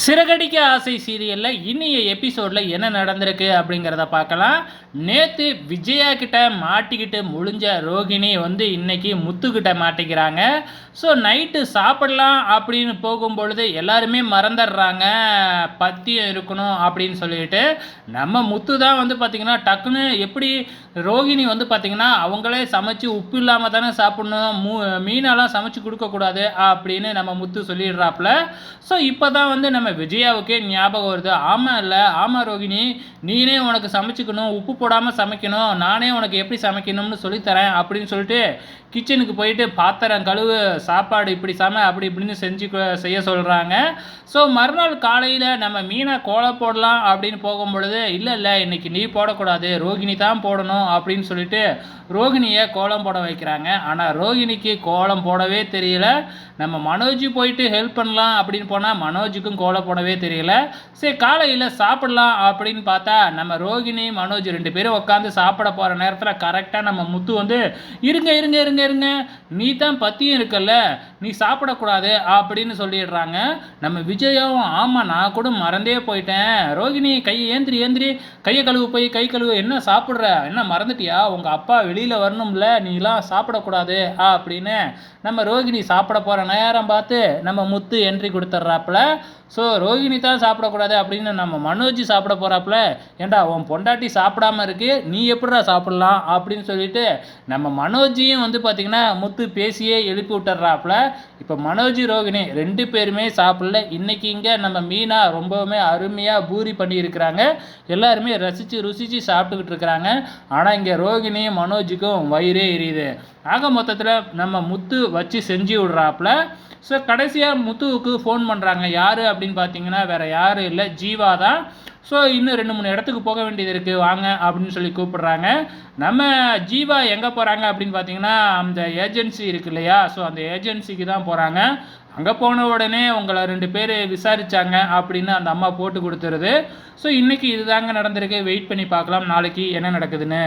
சிறகடிக்க ஆசை சீரியலில் இன்னைய எபிசோடில் என்ன நடந்திருக்கு அப்படிங்கிறத பார்க்கலாம். நேற்று விஜயா கிட்ட மாட்டிக்கிட்டு முழிஞ்ச ரோகிணி வந்து இன்னைக்கு முத்துக்கிட்ட மாட்டிக்கிறாங்க. ஸோ நைட்டு சாப்பிடலாம் அப்படின்னு போகும்பொழுது எல்லாருமே மறந்துடுறாங்க. பத்தியம் இருக்கணும் அப்படின்னு சொல்லிட்டு. நம்ம முத்து தான் வந்து பார்த்திங்கன்னா டக்குன்னு எப்படி ரோகிணி வந்து பார்த்திங்கன்னா அவங்களே சமைச்சு உப்பு இல்லாமல் தானே சாப்பிட்ணும். மூ மீனெல்லாம் சமைச்சு கொடுக்கக்கூடாது அப்படின்னு நம்ம முத்து சொல்லிடுறாப்புல. ஸோ இப்போ தான் வந்து நம்ம விஜயாவுக்கே ஞாபகம் வருது. ஆமாம் இல்லை ஆமாம் ரோகிணி நீனே உனக்கு சமைச்சிக்கணும் உப்பு போடாமல் சமைக்கணும் நானே உனக்கு எப்படி சமைக்கணும்னு சொல்லித்தரேன் அப்படின்னு சொல்லிட்டு கிச்சனுக்கு போயிட்டு பாத்திரம் கழுவு சாப்பாடு இப்படி சம அப்படி இப்படின்னு செஞ்சு கொ- செய்ய சொல்கிறாங்க ஸோ மறுநாள் காலையில் நம்ம மீனை கோலம் போடலாம் அப்படின்னு போகும் பொழுது இல்லை இல்லை இன்றைக்கி நீ போடக்கூடாது ரோகிணி தான் போடணும் அப்படின்னு சொல்லிட்டு ரோகிணியை கோலம் போட வைக்கிறாங்க. ஆனால் ரோகிணிக்கு கோலம் போடவே தெரியல. நம்ம மனோஜ் போயிட்டு ஹெல்ப் பண்ணலாம் அப்படின்னு போனால் மனோஜுக்கும் கோலம் போடவே தெரியல. சரி காலையில் சாப்பிடலாம் அப்படின்னு பார்த்தா நம்ம ரோகிணி மனோஜ் ரெண்டு பேரும் உட்காந்து சாப்பிட போகிற நேரத்தில் கரெக்டாக நம்ம முத்து வந்து இருங்க இருங்க இருங்க இருங்க நீ தான் பத்தியும் இருக்கல்ல என்ன நீ சாப்பிடக்கூடாது அப்படின்னு சொல்லிடுறாங்க. நம்ம விஜயும் ஆமாம் நான் கூட மறந்தே போயிட்டேன். ரோகிணி கை ஏந்திரி ஏந்திரி. கையை கழுவு போய் கை கழுவு. என்ன சாப்பிட்ற? என்ன மறந்துட்டியா? உங்கள் அப்பா வெளியில் வரணும்ல. நீலாம் சாப்பிடக்கூடாது அப்படின்னு நம்ம ரோகிணி சாப்பிட போகிற நேரம் பார்த்து நம்ம முத்து என்ட்ரி கொடுத்துட்றாப்புல. ஸோ ரோகிணி தான் சாப்பிடக்கூடாது அப்படின்னு நம்ம மனோஜ் சாப்பிட போகிறாப்புல ஏண்டா உன் பொண்டாட்டி சாப்பிடாம இருக்கு? நீ எப்படிடா சாப்பிட்லாம்? அப்படின்னு சொல்லிட்டு நம்ம மனோஜியும் வந்து பார்த்திங்கன்னா முத்து பேசியே எழுப்பி விட்டுறாப்புல இப்போ மனோஜ் ரோகிணி ரெண்டு பேருமே சாப்பிடல. இன்றைக்கி இங்கே நம்ம மீனா ரொம்பவுமே அருமையாக பூரி பண்ணியிருக்கிறாங்க. எல்லாருமே ரசித்து ருசித்து சாப்பிட்டுக்கிட்டு இருக்கிறாங்க. ஆனால் இங்கே ரோகிணி மனோஜுக்கும் வயிறே எரியுது. ஆக மொத்தத்தில் நம்ம முத்து வச்சு செஞ்சு விடுறாப்புல. ஸோ கடைசியாக முத்துவுக்கு ஃபோன் பண்ணுறாங்க யார் அப்படின்னு பார்த்தீங்கன்னா வேறு யாரும் இல்லை. ஜீவா தான். ஸோ இன்னும் ரெண்டு மூணு இடத்துக்கு போக வேண்டியது இருக்குது வாங்க அப்படின்னு சொல்லி கூப்பிடுறாங்க. நம்ம ஜீவா எங்கே போகிறாங்க அப்படின்னு பார்த்தீங்கன்னா அந்த ஏஜென்சி இருக்கு இல்லையா? ஸோ அந்த ஏஜென்சிக்கு தான் போகிறாங்க அங்கே போன உடனே உங்களை ரெண்டு பேர் விசாரித்தாங்க அப்படின்னு அந்த அம்மா போட்டு கொடுத்துருது. ஸோ இன்றைக்கி இதுதாங்க நடந்திருக்கு. வெயிட் பண்ணி பார்க்கலாம். நாளைக்கு என்ன நடக்குதுன்னு.